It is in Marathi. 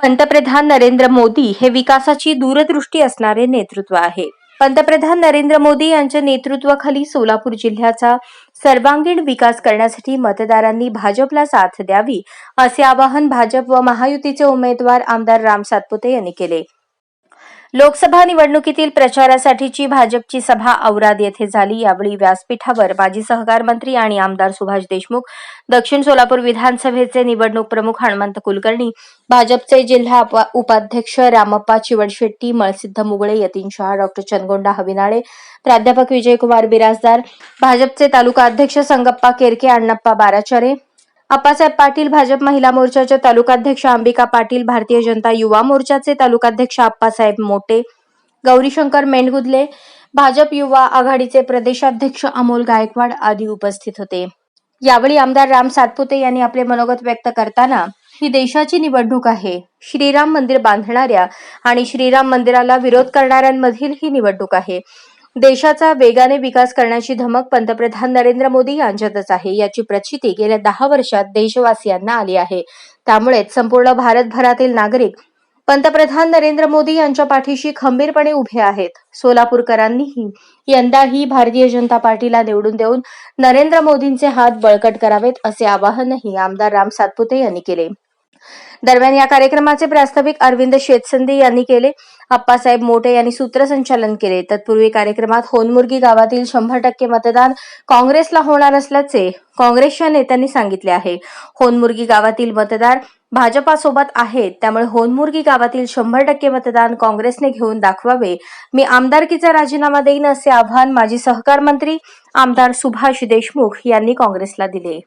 पंतप्रधान नरेंद्र मोदी हे विकासाची दूरदृष्टी असणारे नेतृत्व आहे. पंतप्रधान नरेंद्र मोदी यांच्या नेतृत्वाखाली सोलापूर जिल्ह्याचा सर्वांगीण विकास करण्यासाठी मतदारांनी भाजपला साथ द्यावी असे आवाहन भाजप व महायुतीचे उमेदवार आमदार राम सातपुते यांनी केले. लोकसभा निवडणुकीतील प्रचारासाठीची भाजपची सभा औराद येथे झाली. यावेळी व्यासपीठावर माजी सहकार मंत्री आणि आमदार सुभाष देशमुख दक्षिण सोलापूर विधानसभेचे निवडणूक प्रमुख हनुमंत कुलकर्णी भाजपचे जिल्हा उप- उपाध्यक्ष रामप्पा चिवडशेट्टी मळसिद्ध मुगळे यतीन शहा डॉक्टर चनगोंडा हविनाळे प्राध्यापक विजयकुमार बिराजदार भाजपचे तालुका अध्यक्ष संगप्पा केरके अण्णप्पा बाराचारे अप्पासाहेब पाटील भाजप महिला मोर्चाच्या तालुकाध्यक्ष अंबिका पाटील भारतीय जनता युवा मोर्चाचे तालुकाध्यक्ष आप्पासाहेब मोटे गौरीशंकर मेंढगुदले भाजप युवा आघाडीचे प्रदेशाध्यक्ष अमोल गायकवाड आदी उपस्थित होते. यावेळी आमदार राम सातपुते यांनी आपले मनोगत व्यक्त करताना ही देशाची निवडणूक आहे. श्रीराम मंदिर बांधणाऱ्या आणि श्रीराम मंदिराला विरोध करणाऱ्यांमधील ही निवडणूक आहे. देशाचा वेगाने विकास करण्याची धमक पंतप्रधान नरेंद्र मोदी यांच्यातच आहे. याची प्रचिती गेल्या दहा वर्षात देशवासियांना आली आहे. त्यामुळेच संपूर्ण भारतभरातील नागरिक पंतप्रधान नरेंद्र मोदी यांच्या पाठीशी खंबीरपणे उभे आहेत. सोलापूरकरांनीही यंदाही भारतीय जनता पार्टीला निवडून देऊन नरेंद्र मोदींचे हात बळकट करावेत असे आवाहनही आमदार राम सातपुते यांनी केले. दरम्यान या कार्यक्रमाचे प्रास्ताविक अरविंद शेतसंदे यांनी केले. अप्पासाहेब मोटे यांनी सूत्रसंचालन केले. तत्पूर्वी कार्यक्रमात होनमुर्गी गावातील शंभर टक्के मतदान काँग्रेसला होणार असल्याचे काँग्रेसच्या नेत्यांनी सांगितले आहे. होनमुर्गी गावातील मतदार भाजपासोबत आहेत. त्यामुळे होनमुर्गी गावातील शंभर टक्के मतदान काँग्रेसने घेऊन दाखवावे. मी आमदारकीचा राजीनामा देईन असे आव्हान माजी सहकार मंत्री आमदार सुभाष देशमुख यांनी काँग्रेसला दिले.